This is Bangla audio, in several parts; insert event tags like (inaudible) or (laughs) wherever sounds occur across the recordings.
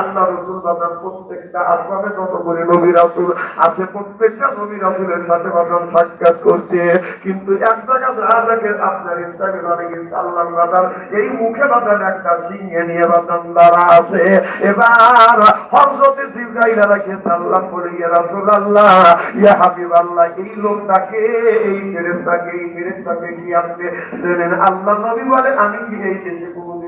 আল্লাহ রসুল প্রত্যেকটা আসমানে আছে, প্রত্যেকটা সাথে সাক্ষাৎ করছে। কিন্তু এক আপনার আল্লাহ এই মুখে একটা সিংহে নিয়ে দ্বারা আছে। এবার হজরতে জিব্রাইল সালাম বলে রাসূলুল্লাহ, ইয়া হাবিবাল্লাহ, এই লোকটাকে, এই ফেরেশতাকে এই ফেরেশতাকে কি আপনি আল্লাহ নবী বলে, আমি কি এই দেশে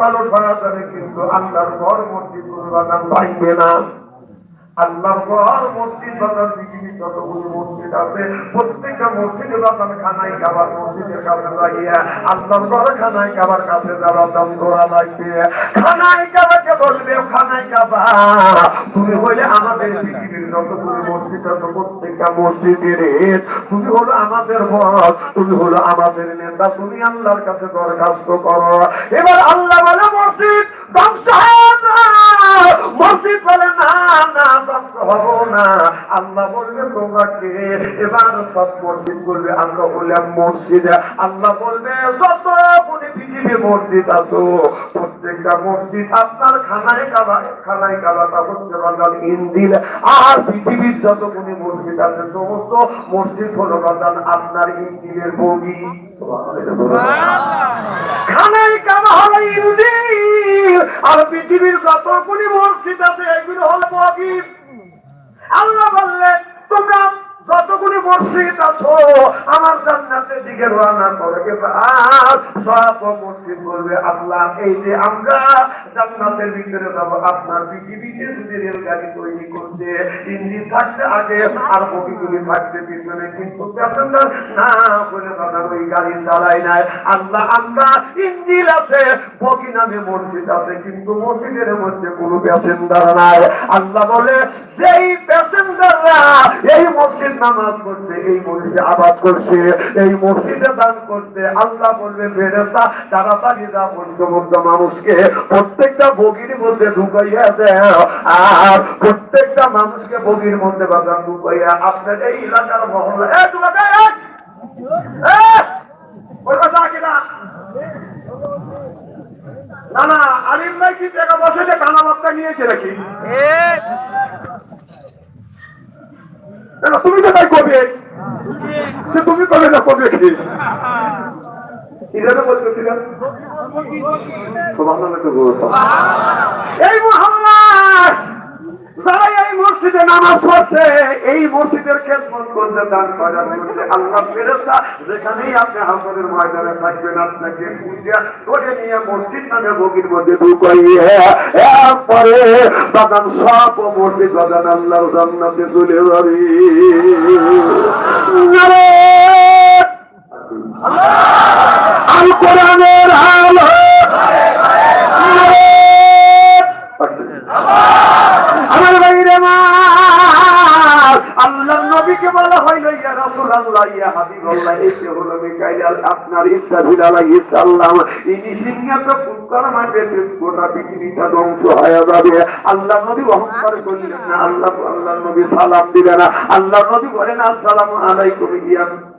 পালট করা যাবে কিন্তু আল্লাহর ঘর মসজিদ কোনো রকম ভাঙবে না। আল্লাহর মসজিদ, বাজার পৃথিবীর মসজিদ আছে, প্রত্যেকটা মসজিদে বাজার খানায় খাবার মসজিদের কাছে আল্লাহর খানায় খাবার কাছে দাম ধরা লাগবে। খানায় খাবারকে বলবে, খানায় খাবা। তুমি আমাদের পৃথিবীর মসজিদ আছে, প্রত্যেকটা মসজিদের তুমি হলো আমাদের বস, তুমি হলো আমাদের নেতা, তুমি আল্লাহর কাছে দরখাস্ত করো। এবার আল্লাহ বলে, মসজিদ ধ্বংস। মসজিদ বলে, না না না। আল্লাহ বলবে এবার সব মসজিদ আমরা হলাম মসজিদ। আল্লাহ বলবে, যত মসজিদ আছো, প্রত্যেকটা মসজিদ আপনার খানায় খানায় ইন্দিল আর পৃথিবীর যত কোন মসজিদ আছে, সমস্ত মসজিদ হলো আপনার ইন্দিলের বগি খানায় আর পৃথিবীর যত কোন মসজিদ আছে এগুলো হল আল্লাহ বললেন তোমরা যতগুলি মসজিদ আছো, আমার জান্নাতের দিকে রওনা করে। সব মসজিদ বলবে, আল্লাহ, এই যে আমরা জান্নাতের ভিতরে যাব, আপনার পৃথিবীতে যদি রেলগাড়ি তৈরি করছে ইঞ্জিন থাকছে আগে, আর বগিগুলি থাকছে পিছনে। কিন্তু না বলে দাদা ওই গাড়ি চালাই নাই। আল্লাহ আল্লাহ ইঞ্জিন আছে, বগি নামে মসজিদ আছে, কিন্তু মসজিদের মধ্যে কোনো প্যাসেঞ্জার নাই। আল্লাহ বলে, যেই প্যাসেঞ্জাররা এই মসজিদ নামাজ করছে এই মসজিদে আবাদ করছে, এই মসজিদে দান করছে। আল্লাহ বলবে ফেরেস্তা তাড়াতাড়ি যা মানুষকে। প্রত্যেকটা বগির মধ্যে ঢুকাইয়া দেয় আর প্রত্যেকটা মানুষকে বগির মধ্যে বাগান ঢুকাইয়া আপনার এই এলাকার এ না না, আলিম ভাই কি টাকা বসে যে কানা বাচ্চা নিয়েছে নাকি? না, তুমি তো তাই কবে সে তুমি কবে না কবে? কি। এই মোহাম্মদ যারা এই মসজিদে পড়ছে এই মসজিদের খেদমত করতে, দান করার করতে। আল্লাহ ফেরেশতা, যেখানেই আপনি হাসরের ময়দানে থাকবেন, আপনাকে পূজা ধরে নিয়ে মসজিদ নামে বগির মধ্যে ঢুকাইয়ে এরপরে বাগান সব মসজিদ বাগান আল্লাহর জান্নাতে চলে যাবে আল কোরআনের আল্লাহ ইয়া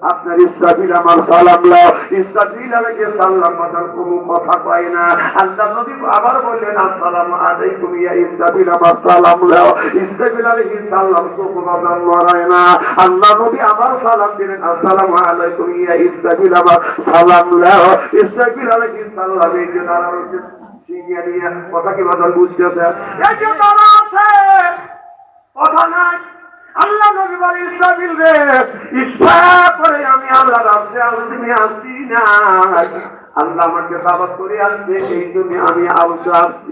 আপনার আমার সালাম লাও ইসরাফিল আলাইহিস সালাম কোনো কথা কয় না। আল্লাহ নবী আবার বললেন আলাইকুম, ইয়া আমার সালাম লাও সালাম তো কোনো মারায় না। আল্লাহ নবী আবার সালাম দিলেন, আসসালামু আলাইকুম ইয়া আমার সালাম লাও ইসরাফিল আলাইহিস সালাম এই যে তারা রয়েছে সিনিয়া নিয়ে কথা কি বাদল বুঝতেছে এই যে তারা আছে, কথা নাই। আল্লাহ নবী বলে, ইসরাফিল রে, ইচ্ছা করে আমি আল্লাহ রাবসে আলোচনে আসি না আল্লাহ আমাকে দাবাত করে আসবে, এই জন্য আমি আলোচনা আসছি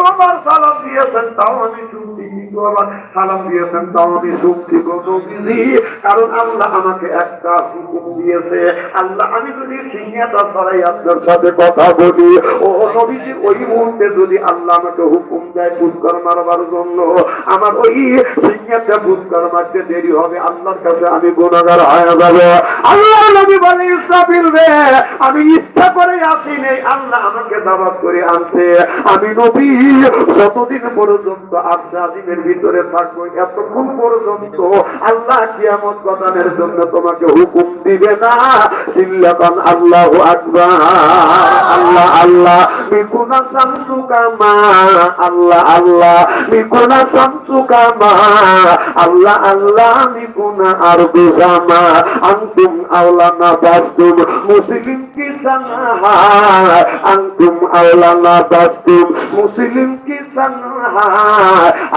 দ্বিতীয়বার সালাম দিয়েছেন, তাও আমি শুনছি দ্বিতীয়বার সালাম দিয়েছেন, তাও আমি শুনছি কারণ আল্লাহ আমাকে একটা হুকুম দিয়েছে। আল্লাহ, আমি যদি সিংহাটা ছড়াই আপনার সাথে কথা বলি, ও নবীজি, ওই মুহূর্তে যদি আল্লাহ আমাকে হুকুম দেয় পুষ্কর মারবার জন্য, আমার ওই সিংহাটা পুষ্কর মারতে দেরি হবে, আল্লাহর কাছে আমি গুণাগার হয়ে যাব। আল্লাহ নবী বলে ইসরাফিল রে, আমি ইচ্ছা করে আসি নেই আল্লাহ আমাকে দাবাত করে আনছে। আমি নবী যতদিন পর্যন্ত আশা আজিমের ভিতরে থাকব, এতক্ষণ পর্যন্ত আল্লাহ কিয়ামত গঠনের জন্য তোমাকে হুকুম দিবে না। সিল্লাকান আল্লাহ আল্লাহ কামা। আল্লাহ আল্লাহ কামা। আল্লাহ আল্লাহ মিকুনা আর আওলানা বাস্তুম মুসলিম কি সানহা আন্তুম আওলানা বাস্তুম মুসলিম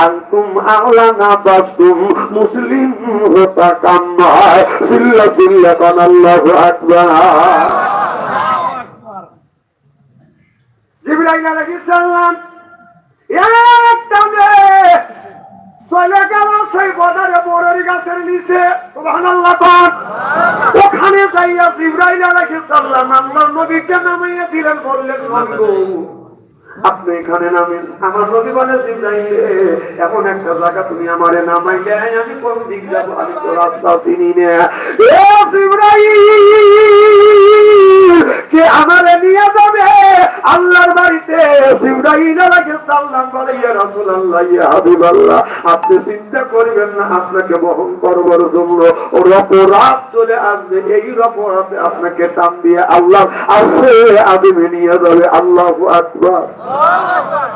আন্তুম আওলানা বাস্তুম মুসলিম হতা কাম্মা সিল্লা সিল্লা কান আল্লাহু আকবার। জিবরাইল আলাইহিস সালাম চলে ওখানে যাইয়া জিবরাইল আলাইহিস সালাম আল্লাহর নবীকে নামিয়ে দিলেন বললেন গো, আপনি এখানে নামেন। আমার নবী বলে এমন একটা জায়গা তুমি আমারে নামাইলে আমি কোন দিক যাব? আমি তো রাস্তা চিনি না। কে আমারে নিয়ে যাবে? আল্লাহর বাড়িতে আপনি চিন্তা করবেন না, আপনাকে বহন করবার জন্য ওর অপরাধ চলে আসবে। এই অপরাধে আপনাকে টান দিয়ে আল্লাহ আসে, আদিমে নিয়ে যাবে। আল্লাহু আকবার।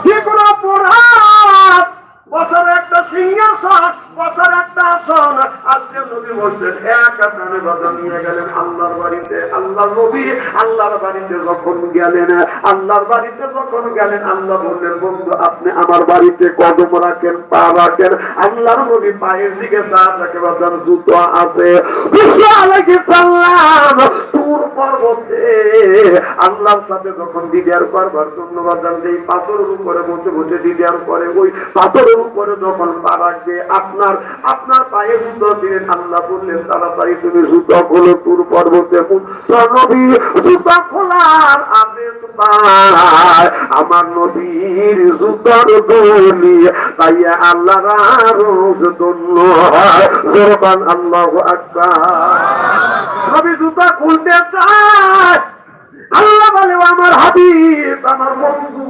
কি কোন অপরাধ বছর একটা সিংহাসন বছর একটা আসন। আজকে নবী বলছেন, এক টানে বাজার নিয়ে গেলেন, আল্লাহর বাড়িতে আল্লাহ নবী, আল্লাহর বাড়িতে যখন গেলেন, আল্লাহর বাড়িতে যখন গেলেন, আল্লাহ বললেন, বন্ধু, আপনি আমার বাড়িতে কদম রাখেন, পা রাখেন। আল্লাহর নবী পায়ের দিকে পা রাখে বাজার জুতো আছে। আলাইহিস সালাম। তুর পর্বতে। আল্লাহর সাথে যখন দিদার করবার বাজার যেই পাথরের উপরে বসে বসে দিদার করে, ওই পাথরের উপরে যখন পা রাখবে, আপনার আপনার পায়ে জুতো দিলেন আল্লাহ বললেন তাড়াতাড়ি তুমি জুতো খোলো তুর পর্বতে। জুতো খোলার আদেশ পায়। আমার নবীর জুতোর দলি, তাই আল্লাহ রোজ দন্য জোরবান আল্লাহ আকবার। নবী জুতা খুলতে আল্লাহ বলে আমার হাবিব, আমার বন্ধু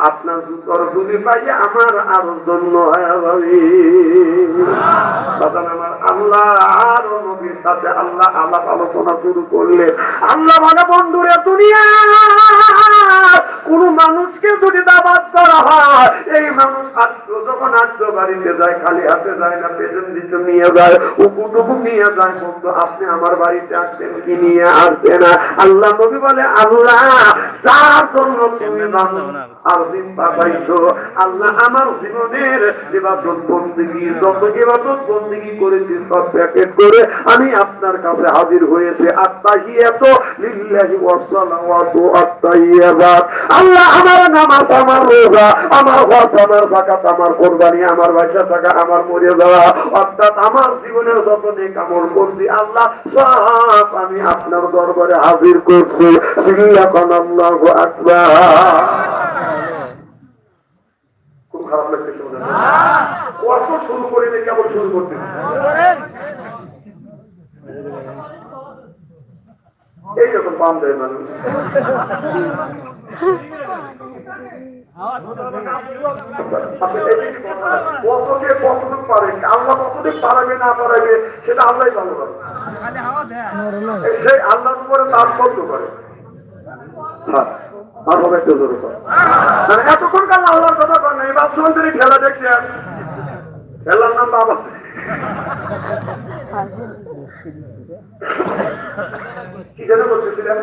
আপনার জুতোর আমার আরও জন্য আল্লাহ আলোচনা শুরু করলে আল্লাহ মানে বন্ধুরে, দুনিয়া এই যখন আত্ম বাড়িতে যায় খালি হাতে যায় না পেছন দিতে নিয়ে যায় উকুটুকু নিয়ে যায় বন্ধু আপনি আমার বাড়িতে আসছেন কি নিয়ে আসছে না আল্লাহ নবী বলে আল্লাহ তার জন্য তুমি আর দিন পাঠাইছো আল্লাহ আমার জীবনের ইবাদত বন্দিগি যত ইবাদত বন্দিগি করেছি সব প্যাকেট করে আমি আপনার কাছে হাজির হয়েছে। আত্মাহিয়াত লিল্লাহি আত্তাইয়াবাত আল্লাহ আমার নামাজ আমার রোজা আমার আমার যাকাত আমার কুরবানি, আমার বাইশা টাকা আমার মরে যাওয়া, অর্থাৎ আমার জীবনের যত নেক আমল করছি, আল্লাহ সব আমি আপনার দরবারে হাজির করছি। খারাপ লাগছে শুরু করে নেই, কেবল শুরু করতে এই যখন পাম দেয় মানুষ। (laughs) কতকে কতটুকু পারে আল্লাহ কতটুকু পারাবে না পারাবে সেটা আল্লাহ ভালো পারে সেই আল্লাহর উপরে তার কত করে কর। এতক্ষণ কাল আল্লাহর কথা কর নাই খেলা দেখছেন খেলার নাম বাবা কি যেন বলতেছিলেন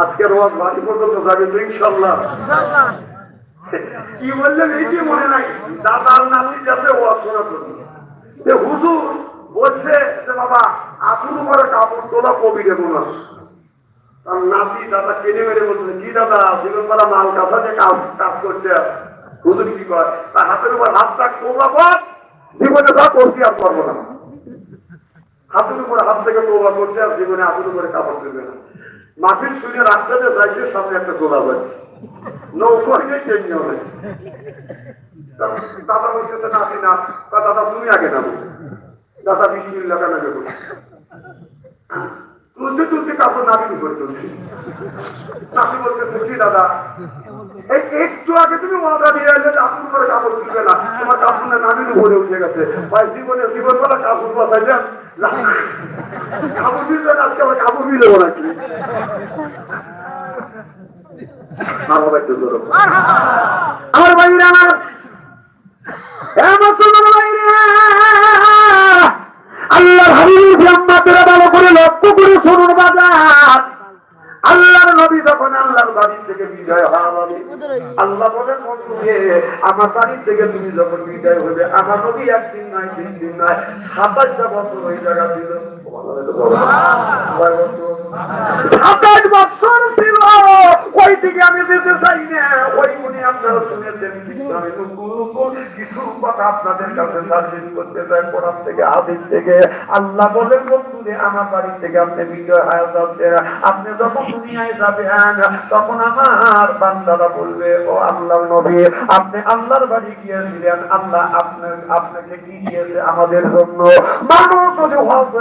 আজকের ওয়াজ বাড়ি পর্যন্ত যাবে তো ইনশাল্লাহ কি বললেন এই কি মনে নাই দাদার নাতি যাতে ওয়াজ শোনা যে হুজুর বলছে যে বাবা আসুন করে কাপড় তোলা কবি দেবো না তার নাতি দাদা কেনে মেরে বলছে কি দাদা জীবন মাল যে কাজ কাজ করছে? হুজুর কি কয় তার হাতের উপর হাতটা তোলা পর জীবনে যা করছি আর করব না। হাতের উপরে হাত থেকে তোলা করছে আর জীবনে হাতের উপরে কাপড় দেবে না। মাটির শুনে রাস্তাতে যাইছে সামনে একটা গোলা বাজছে। নৌকো নিয়ে চেঞ্জ হবে দাদা না আসি না তা দাদা তুমি আগে নামো। দাদা বিশ মিনিট লাগা নাগে বলছে তুলতে তুলতে কাপড় নাকি করে তুলছি নাকি বলতে দাদা এই একটু ভাই। আমার ভাইরা আমার। হাবিব ভালো করে লক্ষ্য করে শুনুন বাজার। আল্লাহর নবী যখন আল্লাহর বাড়ি থেকে বিজয় হবে আল্লাহ বলেন বন্ধুকে আমার বাড়ি থেকে তুমি যখন বিজয় হবে আমার নবী একদিন নয় তিন দিন নয় সাতাশটা বছর ওই জায়গা ছিল। সাতাশ বছর ছিল ওই দিকে আমি যেতে চাই না, ওই উনি আপনারা শুনেছেন কিছু কথা আপনাদের কাছে করতে চাই, কোরআন থেকে থেকে। আল্লাহ বন্ধুরে, আমার বাড়ি থেকে আপনি বিজয় হয়ে যাচ্ছেন। আপনি যখন দুনিয়ায় যাবেন, তখন আমার বান্দারা বলবে, ও আল্লাহ নবী, আপনি আল্লাহর বাড়ি গিয়েছিলেন। আল্লাহ আপনার, আপনাকে কি দিয়েছে আমাদের জন্য? মানুষ যদি হজ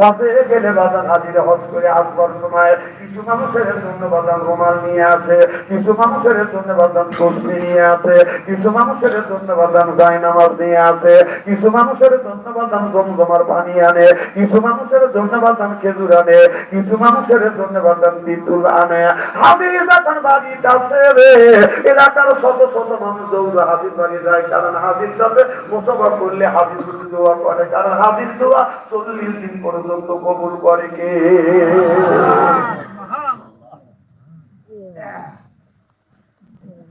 হজে গেলে বাজার হাজিরে হজ করে আসবার সময় কিছু মানুষের জন্য বাদাম রুমাল নিয়ে আসে, কিছু মানুষের জন্য বাদাম তসবি নিয়ে আসে, কিছু মানুষের জন্য বাদাম জায় নিয়ে আসে, কিছু মানুষের জন্য বাদাম জমজমার পানি আনে, কিছু মানুষের জন্য বাদাম খেজুর আনে, কিছু মানুষের জন্য বাদাম তিতুল আনে। হাবিজ বাড়িতে আছে রে, এলাকার শত শত মানুষ দৌড় হাজির বাড়ি যায়, কারণ হাজির সাথে মোসবা করলে হাজির দোয়া করে, কারণ হাজির দোয়া চল্লিশ দিন পর্যন্ত কবুল করে কে?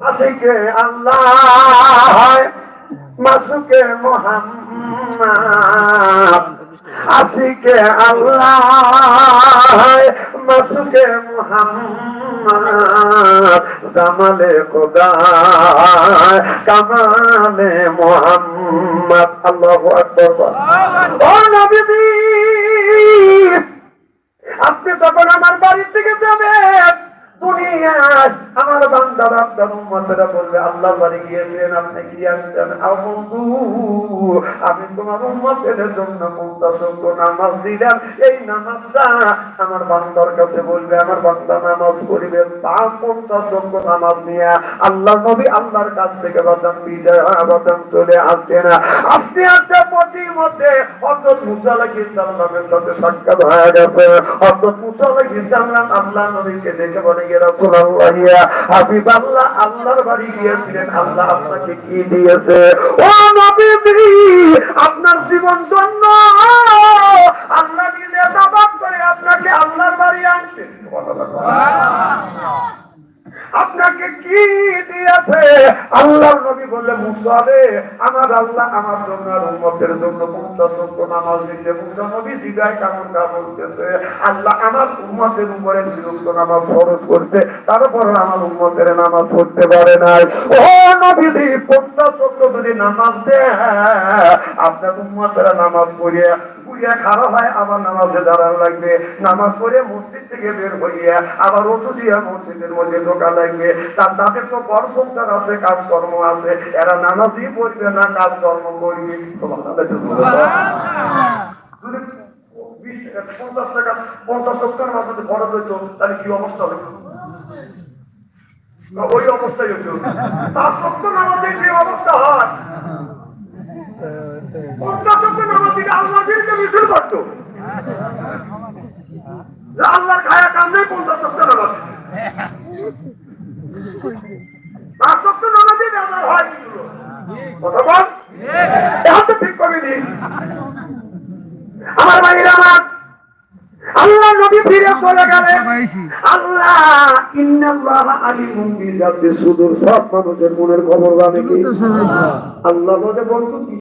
আশিকে আল্লাহ মাসুকে মোহাম্মদ। আশিকে আল্লাহ মাসুকে মোহাম্মদ। জামালে খোদা কামালে মোহাম্মদ। আল্লাহু আকবার। ও নবী আপনি তখন আমার বাড়ি থেকে যাবেন আমার আল্লাহ আমার বান্দার কাছে বলবে, আমার বান্দা নামাজ করিবে তা নামাজ নিয়ে আল্লাহ নবী আল্লাহর কাছ থেকে বাদাম বাদাম চলে আসছে না। আস্তে আস্তে পটির মধ্যে সাক্ষাৎ হয়ে গেছে। হযরত মুসা আলাইহিস সালাম আল্লাহ নবীকে দেখে বলে আপনাকে কি দিয়েছে? আপনার জীবন জন্য আল্লাহ নিজে করে আপনাকে আল্লাহর বাড়ি আনছে। আপনাকে কি দিয়েছে? আল্লাহর নবী বললে মুসাবে আমার আল্লাহ আমার জন্য আর জন্য মুক্তাসঙ্গ নামাজ দিতে মুসা নবী জিগায় কেমন আল্লাহ আমার উম্মতের উপরে নামাজ ফরজ করতে তারপর আমার উম্মতের নামাজ পড়তে পারে নাই। ও নবী দি পঞ্চাশক্য যদি নামাজ দেয়, আপনার নামাজ পড়িয়ে পুড়িয়া খারাপ হয়, আবার নামাজে দাঁড়ান লাগবে। নামাজ পড়ে মসজিদ থেকে বের হইয়া আবার ওষু দিয়া মসজিদের মধ্যে ঢোকা লাগবে। তার তাদের তো সংসার আছে, কাজকর্ম আছে। এরা নামাজই পড়বে না, কাজকর্ম করবে। যদি পঞ্চাশ টাকা, পঞ্চাশ হয় আল্লাহ দিনকে করতো আল্লাহর খায়া কামনে পঞ্চাশ সপ্তাহ নামাজ। পাঁচ সপ্তাহ নামাজে বেজার হয়। কথা বল। এখন তো ঠিক করে নি আমার ভাইরা আমার আল্লাহ নবী ফিরে চলে গেলেন। আল্লাহ ইন্নাল্লাহ আলিমুন বিজাতি সুদূর সব মানুষের মনের খবর জানে কি? আল্লাহ বলে বন্ধু